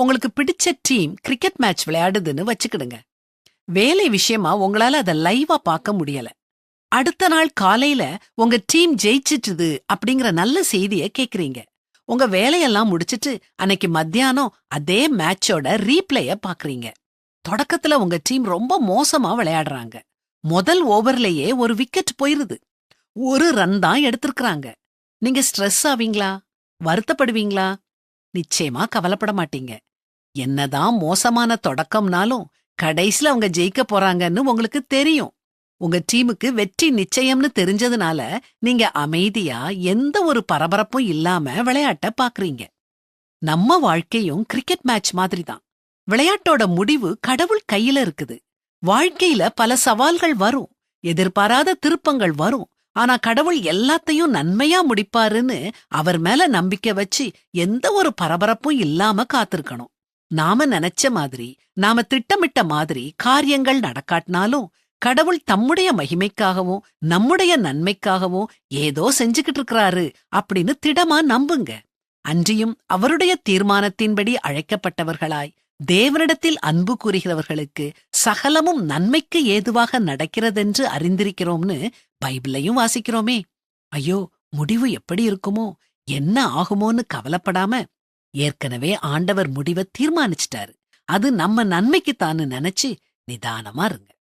உங்களுக்கு பிடிச்ச team cricket match விளையாடுதுன்னு வச்சுக்கிடுங்க. வேலை விஷயமா உங்களால அதை லைவா பார்க்க முடியல. அடுத்த நாள் காலையில உங்க டீம் ஜெயிச்சிட்டுது அப்படிங்கிற நல்ல செய்திய கேக்குறீங்க. உங்க வேலையெல்லாம் முடிச்சிட்டு அன்னைக்கு மத்தியானம் அதே மேட்சோட ரீப்ளேய பாக்குறீங்க. தொடக்கத்துல உங்க டீம் ரொம்ப மோசமா விளையாடுறாங்க. முதல் ஓவர்லயே ஒரு விக்கெட் போயிருது. ஒரு ரன் தான் எடுத்திருக்கறாங்க. நீங்க ஸ்ட்ரெஸ் ஆவீங்களா? வருத்தப்படுவீங்களா? நிச்சயமா கவலைப்பட மாட்டீங்க. என்னதான் மோசமான தொடக்கம்னாலும் கடைசில அவங்க ஜெயிக்க போறாங்கன்னு உங்களுக்கு தெரியும். உங்க டீமுக்கு வெற்றி நிச்சயம்னு தெரிஞ்சதுனால நீங்க அமைதியா எந்த ஒரு பரபரப்பும் இல்லாம விளையாட்ட பாக்குறீங்க. நம்ம வாழ்க்கையும் கிரிக்கெட் மேட்ச் மாதிரி தான் விளையாட்டோட முடிவு கடவுள் கையில இருக்குது. வாழ்க்கையில பல சவால்கள் வரும். எதிர்பாராத திருப்பங்கள் வரும். ஆனா கடவுள் எல்லாத்தையும் நன்மையா முடிப்பாருன்னு அவர் மேல நம்பிக்கை வச்சு எந்த ஒரு பரபரப்பும் இல்லாம காத்திருக்கணும். நாம நினைச்ச மாதிரி நாம திட்டமிட்ட மாதிரி காரியங்கள் நடக்காட்டினாலும் கடவுள் தம்முடைய மகிமைக்காகவும் நம்முடைய நன்மைக்காகவும் ஏதோ செஞ்சுகிட்டு இருக்கிறாரு அப்படின்னு திடமா நம்புங்க. அன்றியும் அவருடைய தீர்மானத்தின்படி அழைக்கப்பட்டவர்களாய் தேவனிடத்தில் அன்பு கூறுகிறவர்களுக்கு சகலமும் நன்மைக்கு ஏதுவாக நடக்கிறதென்று அறிந்திருக்கிறோம்னு பைபிளையும் வாசிக்கிறோமே. ஐயோ முடிவு எப்படி இருக்குமோ என்ன ஆகுமோன்னு கவலைப்படாம ஏற்கனவே ஆண்டவர் முடிவை தீர்மானிச்சிட்டாரு. அது நம்ம நன்மைக்குத்தான்னு நினைச்சு நிதானமா இருங்க.